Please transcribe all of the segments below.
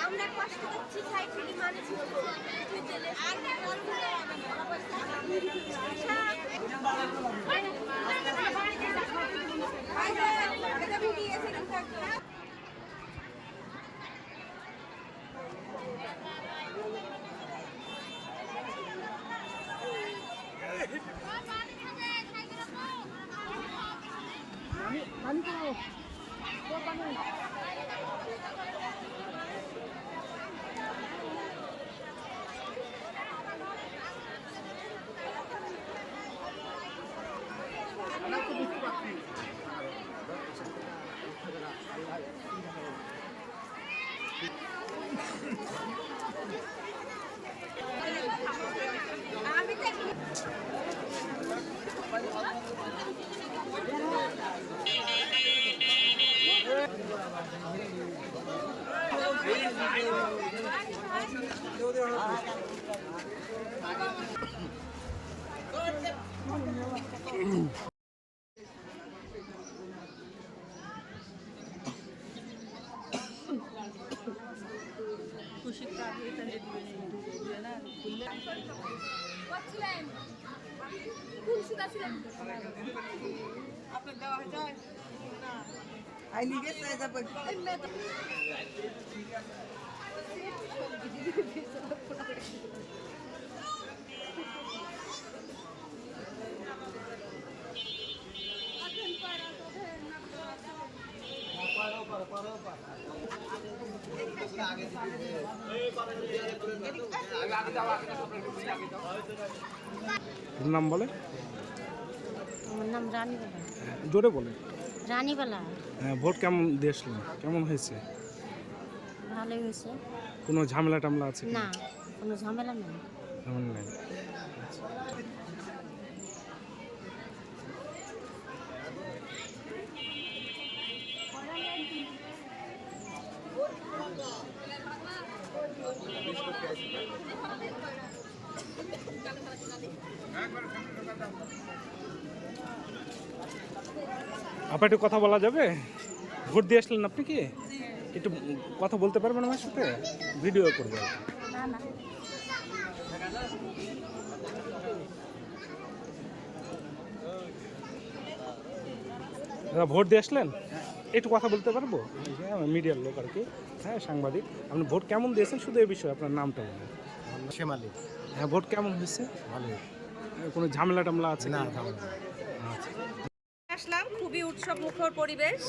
আমরা কষ্ট করছি সাইড থেকে মানুষ তুই চলে আর আমি করছিলেন কোন সুদা ছিলেন আপনার নাম বলে? আমার নাম রানীবালা জোরে বলে। রানীবালা। হ্যাঁ, ভোট কেমন দিয়েছিলেন কেমন হয়েছে? ভালোই হয়েছে। কোনো ঝামেলা টামলা আছে না কোনো ঝামেলা নেই। ঝামেলা নেই। আপা একটু কথা বলা যাবে? ভোট দিয়ে আসলেন আপনি কি? একটু কথা বলতে পারবেন আমার সাথে? ভিডিও করব। আর কি। না না দাদা ভোট দিয়ে আসলেন? একটু কথা বলতে পারব? হ্যাঁ মিডিয়ার লোক আর কি। হ্যাঁ সাংবাদিক। আপনি ভোট কেমন দিয়েছেন? শুধু এই বিষয়ে আপনার নামটা বলুন। শেমালি হ্যাঁ ভোট কেমন হয়েছে? ভালো কোনো ঝামেলা টামলা আছে না কি? ঝামেলা নেই। আচ্ছা আসলাম, খুবই উৎসব মুখর পরিবেশ।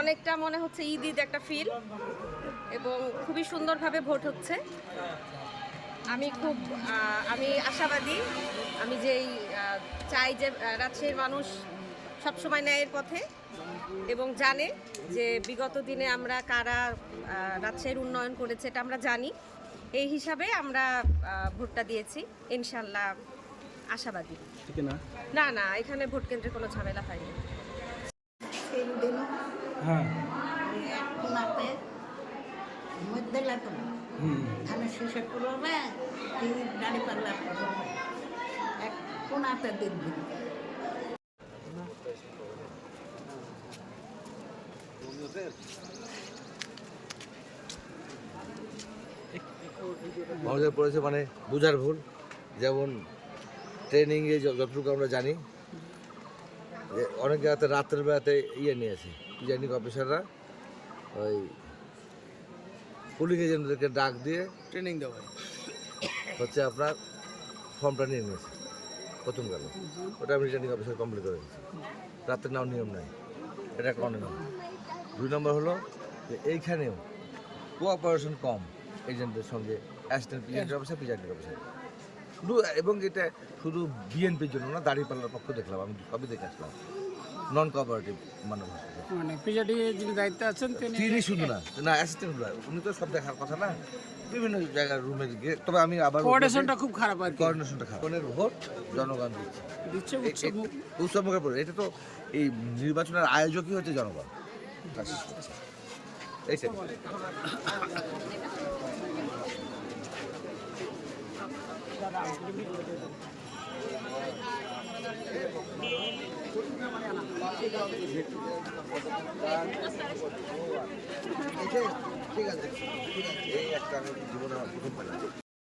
অনেকটা মনে হচ্ছে ঈদ ঈদ একটা ফিল এবং খুবই সুন্দরভাবে ভোট হচ্ছে। আমি খুব আমি আশাবাদী, আমি যেই চাই যে রাজশাহীর মানুষ সবসময় ন্যায়ের পথে এবং জানে যে বিগত দিনে আমরা কারা রাজশাহীর উন্নয়ন করেছে, এটা আমরা জানি। এই হিসাবে আমরা ভোটটা দিয়েছি। ইনশাল্লাহ আশাবাদী। না? না না এখানে ভোট কেন্দ্রে কোনো ঝামেলা হয়নি। হ্যাঁ। মধ্যে পাল্লা এক কোনাতে দেখবি মানুষের পড়েছে মানে বোঝার ভুল। যেমন ট্রেনিংয়ে যতটুকু আমরা জানি যে অনেক জায়গাতে রাত্রের বেলাতে ইয়ে নিয়েছে প্রিজাইডিং অফিসাররা ওই পুলিং এজেন্টদেরকে ডাক দিয়ে ট্রেনিং দেওয়া হচ্ছে আপনার ফর্মটা নিয়ে নিয়েছে প্রথম গেল। ওটা আমি রিটার্নিং অফিসার কমপ্লিট করে দিয়েছি। রাত্রে নাও নিয়ম নাই এটা একটা অনিয়ম দুই নম্বর হলো যে এইখানেও কোঅপারেশন কম এজেন্টদের সঙ্গে assistant presiding officer presiding officer শুধু এবং এটা শুধু বিএনপির জন্য না দাঁড়িপাল্লার পক্ষ দেখলাম আমি সবই দেখে আসলাম। নন কোঅপারেটিভ মানে যিনি দায়িত্বে আছেন তিনি শুধু না না অ্যাসিস্ট্যান্ট উনি তো সব দেখার কথা না। বিভিন্ন জায়গার রুমে গিয়ে তবে আমি আবার কোঅর্ডিনেশনটা খুব খারাপ আর কোঅর্ডিনেশনটা খারাপ। জনের ভোট জনগণ দিচ্ছে। দিচ্ছে এ- উৎসব এ- উৎসবমুখের পরে এটা তো এই নির্বাচনের আয়োজকই হচ্ছে জনগণ। এইটাই ঠিক আছে ঠিক আছে। এই একটা জীবনে প্রথম